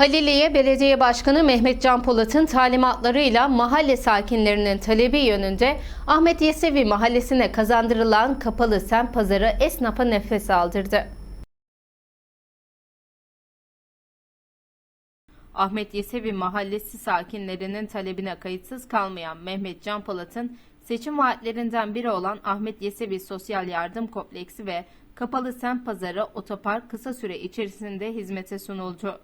Haliliye Belediye Başkanı Mehmet Can Polat'ın talimatlarıyla mahalle sakinlerinin talebi yönünde Ahmet Yesevi mahallesine kazandırılan kapalı sen pazarı esnafa nefes aldırdı. Ahmet Yesevi mahallesi sakinlerinin talebine kayıtsız kalmayan Mehmet Can Polat'ın seçim vaatlerinden biri olan Ahmet Yesevi Sosyal Yardım Kompleksi ve Kapalı Sen Pazarı otopark kısa süre içerisinde hizmete sunuldu.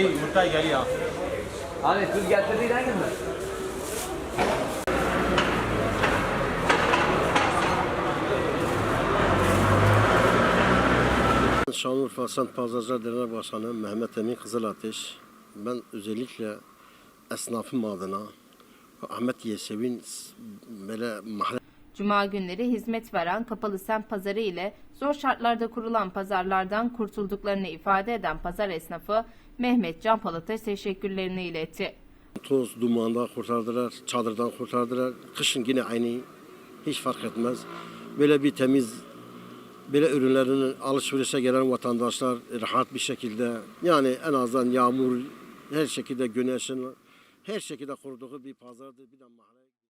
Hey, yumurta geliyor. Hani tuz getirdiğin hangi mi? Şanlıurfa Sent Pazarcılar Derneği Başkanı Mehmet Emin Kızılateş. Ben özellikle esnafım adına Ahmet Yesevi'nin böyle mahalle Cuma günleri hizmet veren Kapalı Sen Pazarı ile zor şartlarda kurulan pazarlardan kurtulduklarını ifade eden pazar esnafı Mehmet Can Polat'a teşekkürlerini iletti. toz, dumanda kurtardılar, çadırdan kurtardılar. Kışın yine aynı, hiç fark etmez. Böyle bir temiz, böyle ürünlerin alışverişe gelen vatandaşlar rahat bir şekilde, yani en azından yağmur, her şekilde güneşin, her şekilde koruduğu bir pazardı. Bir de mahalle.